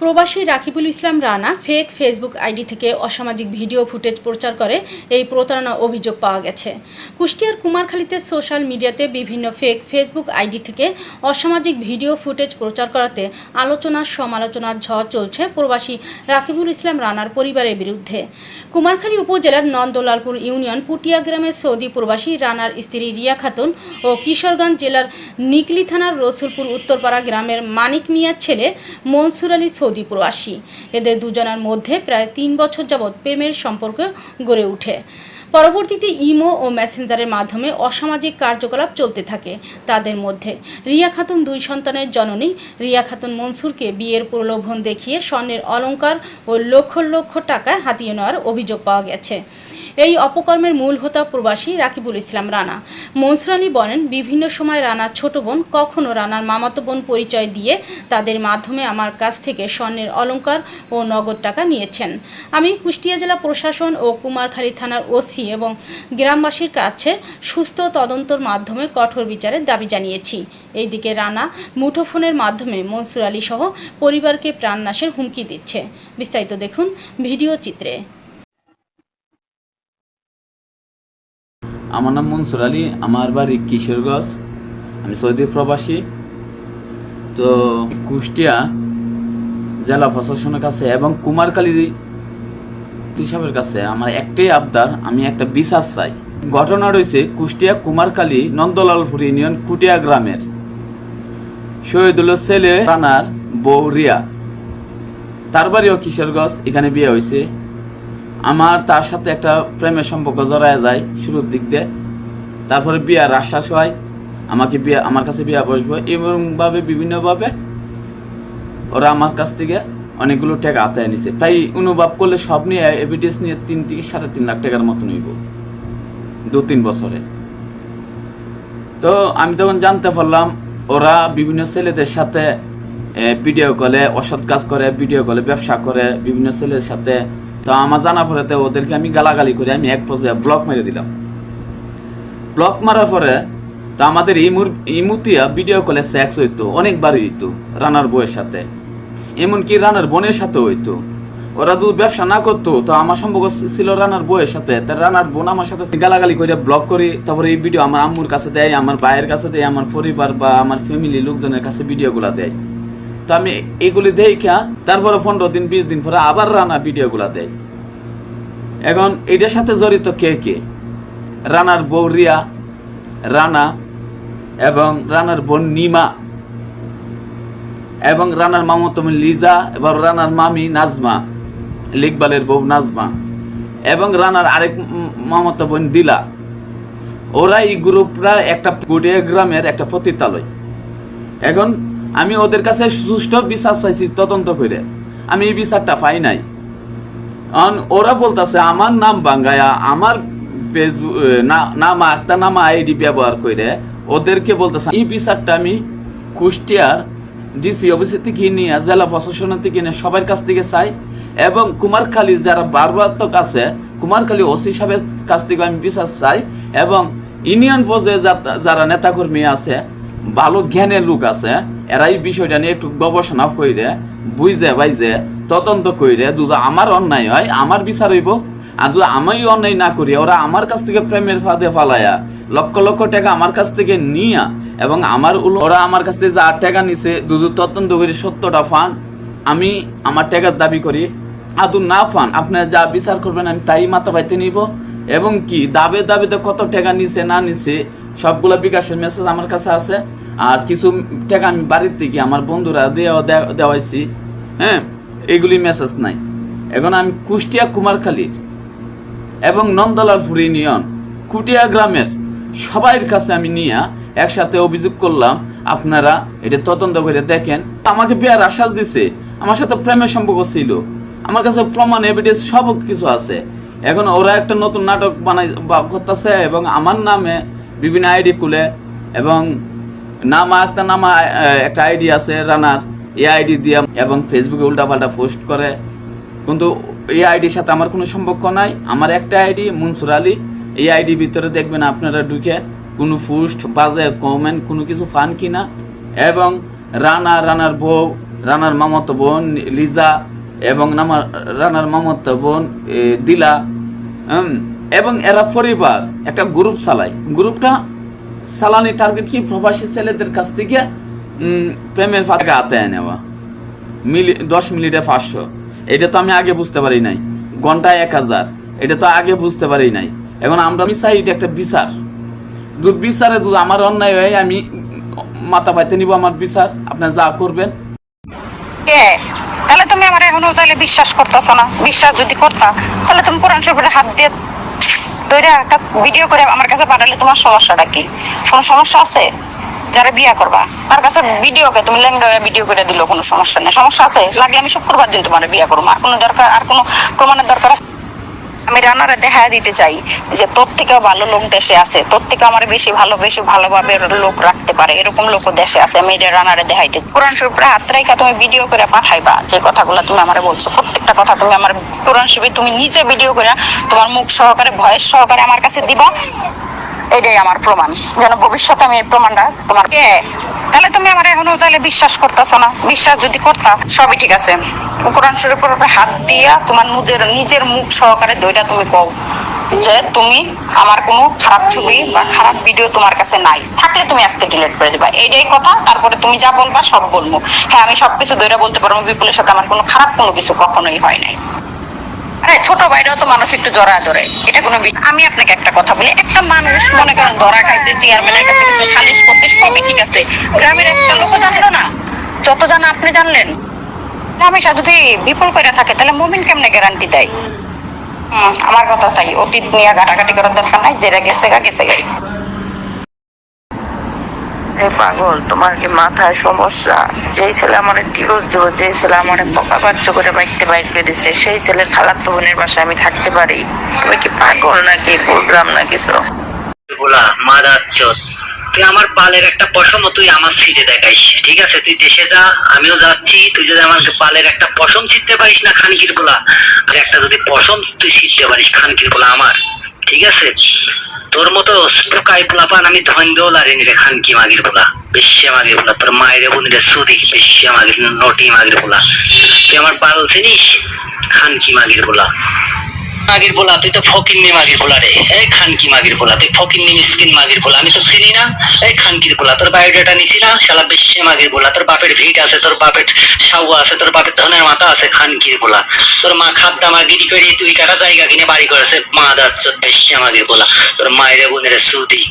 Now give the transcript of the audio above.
প্রবাসী Rakibul Islam Rana fake Facebook ID থেকে অসামাজিক ভিডিও ফুটেজ প্রচার করে এই প্রতারণা অভিযোগ পাওয়া গেছে। কুষ্টিয়ার কুমারখালীতে সোশ্যাল মিডিয়াতে বিভিন্ন ফেক ফেসবুক আইডি থেকে অসামাজিক ভিডিও ফুটেজ প্রচার করাতে আলোচনা সমালোচনার ঝড় চলছে প্রবাসী রাকিবুল ইসলাম রানার পরিবারের বিরুদ্ধে। কুমারখালী উপজেলার নন্দলালপুর ইউনিয়ন পুটিয়া গ্রামের সৌদি প্রবাসী রানার স্ত্রী রিয়া খাতুন ও কিশোরগঞ্জ জেলার নিকলি থানার রসুলপুর উত্তরপাড়া গ্রামের মানিক মিয়ার ছেলে মনসুর আলী সৌদি প্রবাসী এদের দুজনের মধ্যে প্রায় তিন বছর যাবৎ প্রেমের সম্পর্ক গড়ে ওঠে। পরবর্তীতে ইমো ও মেসেঞ্জারের মাধ্যমে অসামাজিক কার্যকলাপ চলতে থাকে তাদের মধ্যে। রিয়া খাতুন দুই সন্তানের জননী। রিয়া খাতুন মনসুরকে বিয়ের প্রলোভন দেখিয়ে স্বর্ণের অলঙ্কার ও লক্ষ লক্ষ টাকা হাতিয়ে নেওয়ার অভিযোগ পাওয়া গেছে। এই অপকর্মের মূল হোতা প্রবাসী রাকিবুল ইসলাম রানা। মনসুর আলী বলেন, বিভিন্ন সময় রানার ছোট বোন কখনো রানার মামাতো বোন পরিচয় দিয়ে তাদের মাধ্যমে আমার কাছ থেকে স্বর্ণের অলংকার ও নগদ টাকা নিয়েছেন। আমি কুষ্টিয়া জেলা প্রশাসন ও কুমারখালী থানার ওসি এবং গ্রামবাসীর কাছে সুস্থ তদন্তর মাধ্যমে কঠোর বিচারের দাবি জানিয়েছি। এইদিকে রানা মুঠোফোনের মাধ্যমে মনসুর আলী সহ পরিবারকে প্রাণনাশের হুমকি দিচ্ছে। বিস্তারিত দেখুন ভিডিও চিত্রে। আমার নাম মনসুর আলী, আমার বাড়ি কিশোরগঞ্জ, আমি সৌদি প্রবাসী। তো কুষ্টিয়া জেলা প্রশাসনের কাছে এবং কুমারকালী হিসাবের কাছে আমার একটাই আবদার, আমি একটা বিশ্বাস চাই। ঘটনা রয়েছে কুষ্টিয়া কুমারকালী নন্দলালপুর ইউনিয়ন কুটিয়া গ্রামের। শহীদুল্লাহ ছেলে রানার বউ রিয়া। তার বাড়িও কিশোরগঞ্জ, এখানে বিয়ে হয়েছে। আমার তার সাথে একটা প্রেমের সম্পর্ক জড়ায় যায় শুরুর দিক দিয়ে। তারপরে বিয়ার আশ্বাস হয়, আমাকে বিয়া আমার কাছে বিয়া বসবো। এরকমভাবে বিভিন্নভাবে ওরা আমার কাছ থেকে অনেকগুলো টাকা আতায় নিছে। প্রায় অনুভব করলে সব নিয়ে এভিডেন্স নিয়ে তিন থেকে সাড়ে তিন লাখ টাকার মতো নিব। দু তিন বছরে। তো আমি তখন জানতে পারলাম, ওরা বিভিন্ন ছেলেদের সাথে ভিডিও কলে অসৎ কাজ করে ভিডিও কলে ব্যবসা করে, বিভিন্ন ছেলের সাথে তো আমার জানা পরেতে ওদেরকে আমি গালাগালি করে, আমি এক পর্যায়ে ব্লক মেরে দিলাম। ব্লক মারার পরে তো আমাদের ইমুর ইমুতিয়া ভিডিও কলে সেক্স হইতো, অনেকবারই হইতো, রানার বউয়ের সাথে। এমনকি রানার বোনের সাথে হইতো। ওরা যদি ব্যবসা না করতো, তো আমার সম্পর্ক ছিল রানার বউয়ের সাথে। তার রানার বোন আমার সাথে গালাগালি করে ব্লক করি। তারপরে এই ভিডিও আমার আম্মুর কাছে দেয়, আমার ভাইয়ের কাছে দেয়, আমার পরিবার বা আমার ফ্যামিলি লোকজনের কাছে ভিডিওগুলো দেয়। তো আমি এগুলি দেখা তারপরে পনেরো দিন, বিশ দিন পরে আবার রানা ভিডিওগুলা দেয় এখন এটার সাথে জড়িত কে কে? রানার বউ রিয়া, রানা, এবং রানার বোন নিমা, এবং রানার মামতো বোন লিজা, এবং রানার মামি নাজমা লিকবালের বউ নাজমা, এবং রানার আরেক মামাতো বোন দিলা। ওরা এই গ্রুপরা একটা কুড়িয়া গ্রামের একটা পতিতালয়। এখন আমি ওদের কাছে সুষ্ঠু বিচার চাইছি, তদন্ত করে। আমি এই বিচারটা পাই নাই। কারণ ওরা বলতেছে, আমার নাম বাঙ্গায়া আমার ফেসবুক নাম, একটা নাম আইডি ব্যবহার করে ওদেরকে বলতেছে, এই বিচারটা আমি কুষ্টিয়ার ডিসি অফিসের থেকে নিয়ে, জেলা প্রশাসনের থেকে নিয়ে সবার কাছ থেকে চাই এবং কুমারখালী যারা বারবাত্মক আছে, কুমারখালী ওসি সাহেবের কাছ থেকে আমি বিচার চাই এবং ইউনিয়ন পর্যায়ে যারা নেতাকর্মী আছে, ভালো জ্ঞানের লোক আছে এরা এই বিষয়টা নিয়ে একটু গবেষণা করে বুঝে বাইজে তদন্ত করে যদি আমার অন্যায় হয়, আমার বিচার হইব। আর যদি আমি অন্যায় না করি, ওরা আমার কাছ থেকে প্রেমের ফাঁদে ফালাইয়া লক্ষ লক্ষ টাকা আমার কাছ থেকে নিয়া এবং আমার ওরা আমার কাছ থেকে যা টাকা নিছে যদি তদন্ত করে সত্যটা ফান। আমি আমার টাকার দাবি করি আদু না ফান আপনারা যা বিচার করবেন, আমি তাই মাথা পাইতে নিব। এবং কি, দাবে দাবিতে কত টাকা নিছে, না নিছে, সবগুলো বিকাশের মেসেজ আমার কাছে আছে। আর কিছু টাকা আমি বাড়ির থেকে আমার বন্ধুরা দেওয়া দেওয়াইছি হ্যাঁ এগুলি মেসেজ নাই। এখন আমি কুষ্টিয়া কুমারখালীর এবং নন্দলাল নন্দলালপুর ইউনিয়ন, কুটিয়া গ্রামের সবাইয়ের কাছে আমি নিয়ে একসাথে অভিযোগ করলাম, আপনারা এটা তদন্ত করে দেখেন। আমাকে বিয়ার আশ্বাস দিছে, আমার সাথে প্রেমের সম্পর্ক ছিল, আমার কাছে প্রমাণ এভিডেন্স সব কিছু আছে। এখন ওরা একটা নতুন নাটক বানাই করতেছে এবং আমার নামে বিভিন্ন আইডি খুলে এবং নাম একটা নাম একটা আইডি আছে, রানার। এই আইডি দিয়ে এবং ফেসবুকে উল্টাপাল্টা পোস্ট করে। কিন্তু এই আইডির সাথে আমার কোনো সম্পর্ক নাই। আমার একটা আইডি মনসুর আলী। এই আইডির ভিতরে দেখবেন আপনারা ঢুকে কোনো পোস্ট, বাজে কমেন্ট কোনো কিছু ফান কিনা। এবং রানা রানার বউ, রানার মামাতো বোন, লিজা এবং নামার, রানার মামাতো বোন দিলা। এবং এরা পরিবার, একটা গ্রুপ চালায়। গ্রুপটা চালানি টার্গেট কি প্রবাসী ছেলেদের কাছ থেকে প্রেমের ফাঁকা হাতে নেওয়া মিলি দশ মিনিটে পাঁচশো এটা তো আমি আগে বুঝতে পারি নাই ঘন্টায় এক হাজার এটা তো আগে বুঝতে পারি নাই এখন আমরা আমি চাই এটা একটা বিচার দু বিচারে দু আমার অন্যায় হয়ে আমি মাথা পাইতে নিব আমার বিচার আপনার যা করবেন তাহলে তুমি আমার এখনও তাহলে বিশ্বাস করতেছ না? বিশ্বাস যদি করতা, তাহলে তুমি কোরআন শরীফের হাত দিয়ে দইরা একটা ভিডিও করে আমার কাছে পাঠালে তোমার সমস্যাটা কি? কোনো সমস্যা আছে? যারা বিয়া করবা, তার কাছে ভিডিও কে তুমি লেঙ্গা ভিডিও করে দিলো কোনো সমস্যা নেই। সমস্যা আছে? লাগলে আমি শুক্রবার দিন তোমার বিয়া করব। আর কোনো দরকার, আর কোনো প্রমাণের দরকার আছে? আমি রানারে দেখা দিতে চাই যে থেকেও ভালো লোক দেশে আছে থেকে আমার বেশি ভালো বেশি ভালোভাবে লোক রাখতে পারে, এরকম লোকও দেশে আছে, আমি এটা রানারে দেখাইতে কোরআন শরীফের হাত রেখা তুমি ভিডিও করে পাঠাইবা, যে কথাগুলো তুমি আমার বলছো, প্রত্যেকটা কথা তুমি আমার কোরআন শরীফে তুমি নিজে ভিডিও করে তোমার মুখ সহকারে, ভয়েস সহকারে আমার কাছে দিবা। এটাই আমার প্রমাণ, যেন ভবিষ্যতে আমি এই প্রমাণটা তোমার তাহলে তুমি আমার এখনও তাহলে বিশ্বাস করতেছো না। বিশ্বাস যদি করতা, সবই ঠিক আছে। কোরআন শরীফের উপরে হাত দিয়া তোমার নিজের নিজের মুখ সহকারে দইটা তুমি কও যে তুমি আমার কোনো খারাপ ছবি বা খারাপ ভিডিও তোমার কাছে নাই। থাকলে তুমি আজকে ডিলিট করে এইটাই কথা, তারপরে তুমি যা বলবা সব বলব। হ্যাঁ আমি সবকিছু বলতে পারব, বিপুলের সাথে আমার কোনো খারাপ কোনো কিছু কখনোই হয় নাই। আরে, ছোট ভাইরাও তো মানুষ একটু জড়া ধরে। এটা কোনো আমি আপনাকে একটা কথা বলি, একটা মানুষ মনে করেন ধরা খাইছে চেয়ারম্যানের কাছে কিছু সালিশ করতে, সবই ঠিক আছে গ্রামের একটা লোক জানলো না যত জানা আপনি জানলেন হামেশা যদি বিপুল করে থাকে তাহলে মুমিন কেমনে গ্যারান্টি দেয়? আমার কথা তাই। অতীত নিয়ে ঘাটাঘাটি করার দরকার নাই যেটা গেছে গা গেছে গাই রে পাগল তোমার কি মাথায় সমস্যা? যেই ছেলে আমার ডিভোর্স দিব যেই ছেলে আমার বাচ্চ করে বাইকতে বাইক করে দিচ্ছে সেই ছেলের খালাত বোনের বাসায় আমি থাকতে পারি। তুমি কি পাগল নাকি বুঝলাম না কিছু। বলা মা যাচ্ছ তুই আমার পালের একটা পশম তুই আমার ছিঁড়ে দেখাইস। ঠিক আছে? তুই দেশে যা, আমিও যাচ্ছি। তুই যদি আমার পালের একটা পশম ছিঁড়তে পারিস না খানকির গোলা, আর একটা যদি পশম তুই ছিঁড়তে পারিস খানকির গোলা আমার, ঠিক আছে? তোর মতো পোকাই পোলা পান আমি ধন্দেও লারিনি রে খানকি মাগির বলা বেশ্যা মাগির বলা তোর মায়ের বোনের সুদিক বেশ্যা মাগির, নটি মাগির বলা তুই আমার পাল চিনিস? খানকি মাগির বলা মাগির বলা তুই তো ফকির নি মাগির বলা রে। এই খানকি মাগির বলা তুই ফকির নি মিসকিন মাগির বলা আমি তো চিনি না। এই খানকির বলা তোর বায়োডাটা নিছি না, শালা বেশি মাগির বলা তোর বাপের ভিট আছে, তোর বাপের সাউ আছে, তোর বাপের ধনের মাথা আছে খানকির বলা তোর মা খাদ্দা মাগিরি করে তুই কাটা জায়গা কিনে বাড়ি করেছে, মা দাচ্ছ বেশি মাগির বলা তোর মায়ের বোনের সুদি।